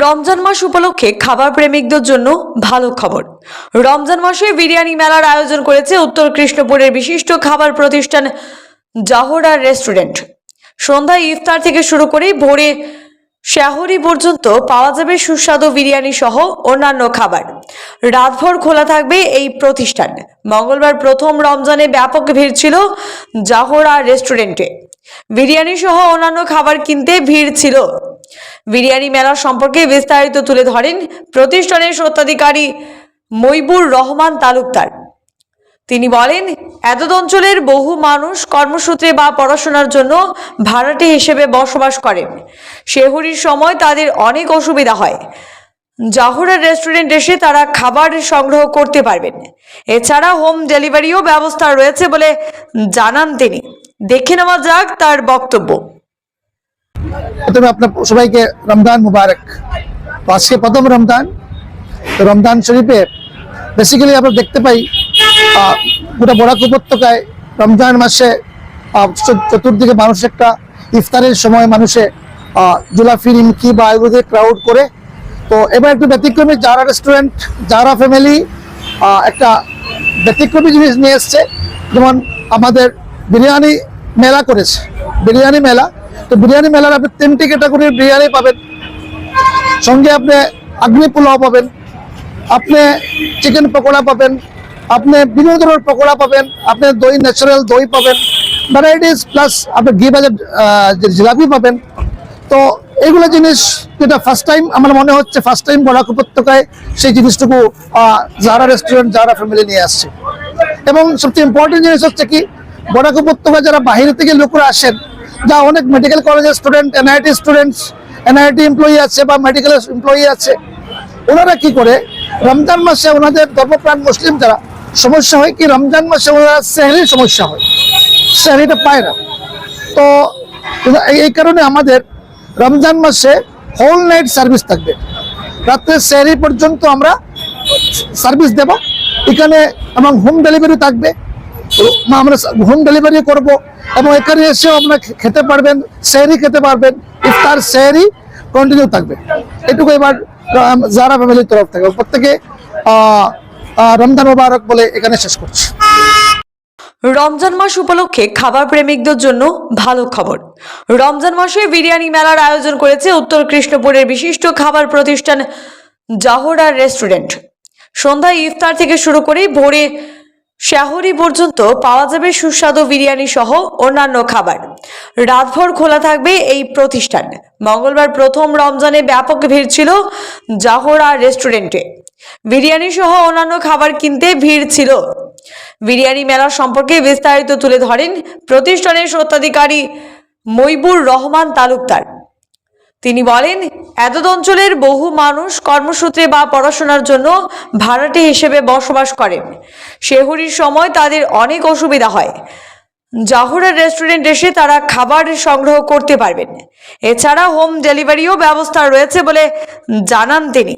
রমজান মাস উপলক্ষে খাবার প্রেমিকদের জন্য ভালো খবর। রমজান মাসে বিরিয়ানি মেলার আয়োজন করেছে উত্তর কৃষ্ণপুরের বিশিষ্ট খাবার প্রতিষ্ঠান জাহরা রেস্টুরেন্ট। সন্ধ্যায় ইফতার থেকে শুরু করে ভোরে শাহরি পর্যন্ত পাওয়া যাবে সুস্বাদু বিরিয়ানি সহ অন্যান্য খাবার। রাতভর খোলা থাকবে এই প্রতিষ্ঠান। মঙ্গলবার প্রথম রমজানে ব্যাপক ভিড় ছিল জাহরা রেস্টুরেন্টে। বিরিয়ানি সহ অন্যান্য খাবার কিনতে ভিড় ছিল। বিরিয়ানি মেলা সম্পর্কে বিস্তারিত তুলে ধরেন প্রতিষ্ঠানের স্বত্বাধিকারী মইবুর রহমান তালুকদার। তিনি বলেন, এতদ অঞ্চলের বহু মানুষ কর্মসূত্রে বা পড়াশোনার জন্য ভাড়াটে হিসেবে বসবাস করেন। শেহরির সময় তাদের অনেক অসুবিধা হয়। জাহুরা রেস্টুরেন্ট এসে তারা খাবার সংগ্রহ করতে পারবেন। এছাড়া হোম ডেলিভারিও ব্যবস্থা রয়েছে বলে জানান তিনি। দেখে নেওয়া যাক তার বক্তব্য। প্রথমে আপনার সবাইকে রমজান মুবারক। তো আজকে প্রথম রমজান। তো রমজান শরীফে বেসিক্যালি আমরা দেখতে পাই গোটা বরাক উপত্যকায় রমজান মাসে চতুর্দিকে মানুষ একটা ইফতারের সময় মানুষে জুলাফি নিমকি বা এগুলো ক্রাউড করে। তো এবার একটু ব্যতিক্রমী যারা রেস্টুরেন্ট যারা ফ্যামিলি একটা ব্যতিক্রমী জিনিস নিয়ে এসছে। যেমন আমাদের বিরিয়ানি মেলা করেছে। বিরিয়ানি মেলা তো বিরিয়ানি মেলার আপনি তিনটি ক্যাটাগরির বিরিয়ানি পাবেন। সঙ্গে আপনি আগ্নি পোলাও পাবেন, আপনি চিকেন পকোড়া পাবেন, আপনি বিভিন্ন ধরনের পকোড়া পাবেন, আপনি দই ন্যাচারাল দই পাবেন ভ্যারাইটিস প্লাস আপনি ঘি বাজার জিলাপি পাবেন। তো এগুলো জিনিস যেটা ফার্স্ট টাইম আমার মনে হচ্ছে ফার্স্ট টাইম বরাক উপত্যকায় সেই জিনিসটুকু যারা রেস্টুরেন্ট যারা ফ্যামিলি নিয়ে আসছে। এবং সবচেয়ে ইম্পর্টেন্ট জিনিস হচ্ছে কি, বরাক উপত্যকায় যারা বাইরে থেকে লোকরা আসেন যা অনেক মেডিকেল কলেজের student NIT students NIT employee আছে বা মেডিকেল এমপ্লয়ি আছে, ওনারা কি করে? রমজান মাসে ওনাদের ধর্মপ্রাণ মুসলিম যারা, সমস্যা হয় কি? রমজান মাসে ওনারা সেহরির সমস্যা হয় সেহরিটা পায় না তো এই- কারণে আমাদের রমজান মাসে হোল নাইট সার্ভিস থাকবে। রাত্রে সেহরি পর্যন্ত আমরা সার্ভিস দেব। এখানে এবং হোম ডেলিভারি থাকবে। আমরা হোম ডেলিভারি করব এবং এখানে এসেও আপনারা খেতে পারবেন সেহরি খেতে পারবেন, ইফতার সেহরি কন্টিনিউ থাকবে। এটুকু এবার যারা ফ্যামিলির তরফ থেকে প্রত্যেকে রমজান মোবারক বলে এখানে শেষ করছি। রমজান মাস উপলক্ষে খাবার প্রেমিকদের জন্য ভালো খবর। রমজান মাসে বিরিয়ানি মেলার আয়োজন করেছে উত্তর কৃষ্ণপুরের বিশিষ্ট খাবার প্রতিষ্ঠান জাহরা রেস্টুরেন্ট। সন্ধ্যায় ইফতার থেকে শুরু করে ভোরে শাহরি পর্যন্ত পাওয়া যাবে সুস্বাদু বিরিয়ানি সহ অন্যান্য খাবার। রাতভর খোলা থাকবে এই প্রতিষ্ঠান। মঙ্গলবার প্রথম রমজানে ব্যাপক ভিড় ছিল জাহরা রেস্টুরেন্টে। বিরিয়ানি সহ অন্যান্য খাবার কিনতে ভিড় ছিল। বিরিয়ানি মেলা সম্পর্কে বিস্তারিত তুলে ধরেন প্রতিষ্ঠানের স্বত্বাধিকারী মইবুর রহমান তালুকদার। তিনি বলেন এতদ অঞ্চলের বহু মানুষ কর্মসূত্রে বা পড়াশোনার জন্য ভাড়াটে হিসেবে বসবাস করেন শেহরির সময় তাদের অনেক অসুবিধা হয়। জাহুরা রেস্টুরেন্ট এসে তারা খাবার সংগ্রহ করতে পারবেন। এছাড়া হোম ডেলিভারিও ব্যবস্থা রয়েছে বলে জানান তিনি।